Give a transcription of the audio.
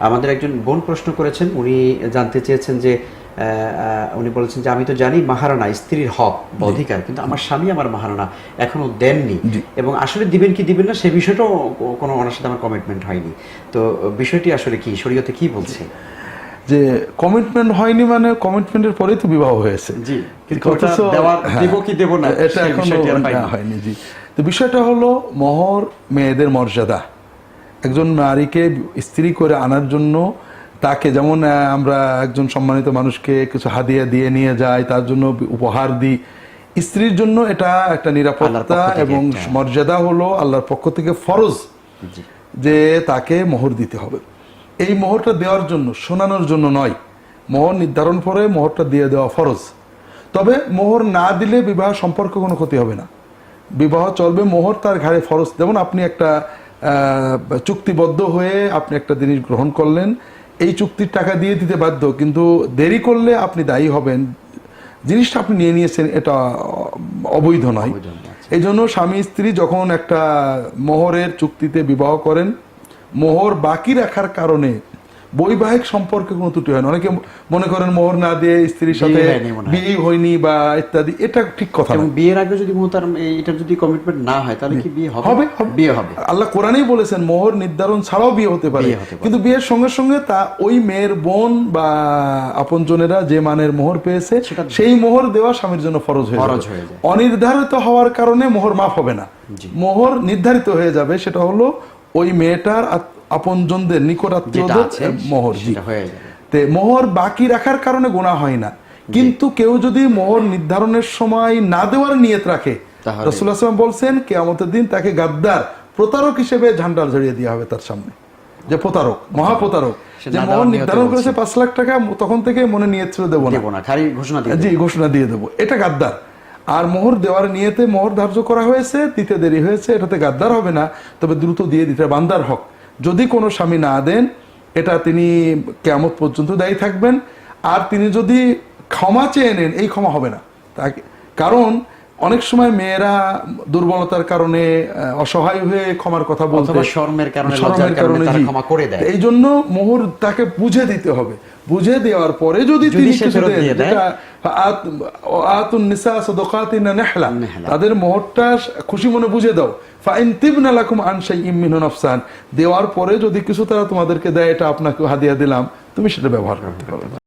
আমাদের একজন বোন প্রশ্ন করেছেন উনি জানতে চেয়েছেন যে উনি বলেছেন যে আমি তো জানি মাহারানা স্ত্রীর হক বা অধিকার কিন্তু আমার স্বামী আমার মাহারানা এখনও দেননি। এবং আসলে দিবেন কি দিবেন না সে বিষয়টাও কোনো ওনার সাথে আমার কমিটমেন্ট হয়নি। তো বিষয়টি আসলে কি শরীয়তে কি বলছে? যে কমিটমেন্ট হয়নি মানে কমিটমেন্টের পরেই তো বিবাহ হয়েছে। জি দেওয়ার হ্যাঁ, দেব কি দেব না এটা পাইনি। হয়নি জি। তো বিষয়টা হলো মহর মেয়েদের মর্যাদা। একজন নারীকে স্ত্রী করে আনার জন্য তাকে যেমন আমরা একজন সম্মানিত মানুষকে কিছু হাদিয়া দিয়ে নিয়ে যাই তার জন্য উপহার দিই। স্ত্রীর জন্য এটা একটা নিরাপত্তা এবং মর্যাদা হলো আল্লাহর পক্ষ থেকে ফরজ যে তাকে মোহর দিতে হবে। এই মোহরটা দেওয়ার জন্য শোনানোর জন্য নয়। মোহর নির্ধারণ করে মোহরটা দিয়ে দেওয়া ফরজ। তবে মোহর না দিলে বিবাহ সম্পর্কে কোনো ক্ষতি হবে না। বিবাহ চলবে মোহর তার ঘাড়ে ফরজ। যেমন আপনি একটা চুক্তিবদ্ধ হয়ে আপনি একটা জিনিস গ্রহণ করলেন এই চুক্তির টাকা দিয়ে দিতে বাধ্য কিন্তু দেরি করলে আপনি দায়ী হবেন জিনিসটা আপনি নিয়ে নিয়েছেন এটা অবৈধ নয় আচ্ছা। এই জন্য স্বামী স্ত্রী যখন একটা মোহরের চুক্তিতে বিবাহ করেন মোহর বাকি রাখার কারণে বৈবাহিক সম্পর্কে কোনো ত্রুটি হয় না। অনেকে মনে করেন মোহর না দিয়ে স্ত্রীর সাথে বিয়ে হয়নি বা ইত্যাদি এটা ঠিক কথা এবং বিয়ের আগে যদি মোহতার এটার যদি কমিটমেন্ট না হয় তাহলে কি বিয়ে হবে। বিয়ে হবে। আল্লাহ কোরআনেই বলেছেন মোহর নির্ধারণ ছাড়াও বিয়ে হতে পারে। কিন্তু বিয়ের সঙ্গে সঙ্গে তা ওই মেয়ের বোন বা আপনজনেরা যে মানের মোহর পেয়েছে সেই মোহর দেওয়া স্বামীর জন্য ফরজ হয়ে যাবে। যায়। অনির্ধারিত হওয়ার কারণে মোহর মাফ হবে না। মোহর নির্ধারিত হয়ে যাবে সেটা হলো ওই মেয়েটার আপনজনদের নিকট যেটা মোহর তে মোহর বাকি রাখার কারণে গোনা হয় না। কিন্তু কেউ যদি মোহর নির্ধারণের সময় না দেওয়ার নিয়ত রাখে রসুল্লাহ বলছেন কেয়ামতের দিন তাকে গাদ্দার প্রতারক হিসেবে ঝান্ডাল ঝরিয়ে দেওয়া হবে তার সামনে। যে প্রতারক মহাপ্রতারক যে মোহর নির্ধারণ করেছে পাঁচ লাখ টাকা তখন থেকে মনে নিয়ত ছিল দেবো না। খালি ঘোষণা জি ঘোষণা দিয়ে দেবো। এটা গাদ্দার। আর মোহর দেওয়ার নিয়েতে মোহর ধার্য করা হয়েছে দিতে দেরি হয়েছে এটাতে গাদ্দার হবে না তবে দ্রুত দিয়ে দিতে বান্দার হক। যদি কোনো স্বামী না দেন, এটা তিনি কেমত পর্যন্ত দায়ী থাকবেন। আর তিনি যদি ক্ষমা চেয়ে নেন, এই ক্ষমা হবে না। তাকে কারণ অনেক সময় মেয়েরা দুর্বলতার কারণে অসহায় হয়ে ক্ষমার কথা বলতে শর্মের কারণে, শরমের লজ্জার কারণে তারা ক্ষমা করে দেয়। এই জন্য মোহর তাকে বুঝে দিতে হবে। বুঝে দেওয়ার পরে যদি তিনি কিছু আতুন নিসা সাদাকাতিনা নেহলা। তাদের মোহরটা খুশি মনে বুঝে দাও। ফাইন তিবনা লাকুম আন শাইইম মিনহু নাফসান। দেওয়ার পরে যদি কিছু তারা তোমাদেরকে দেয় এটা আপনাকে হাদিয়া দিলাম। তুমি সেটা ব্যবহার করতে পারবে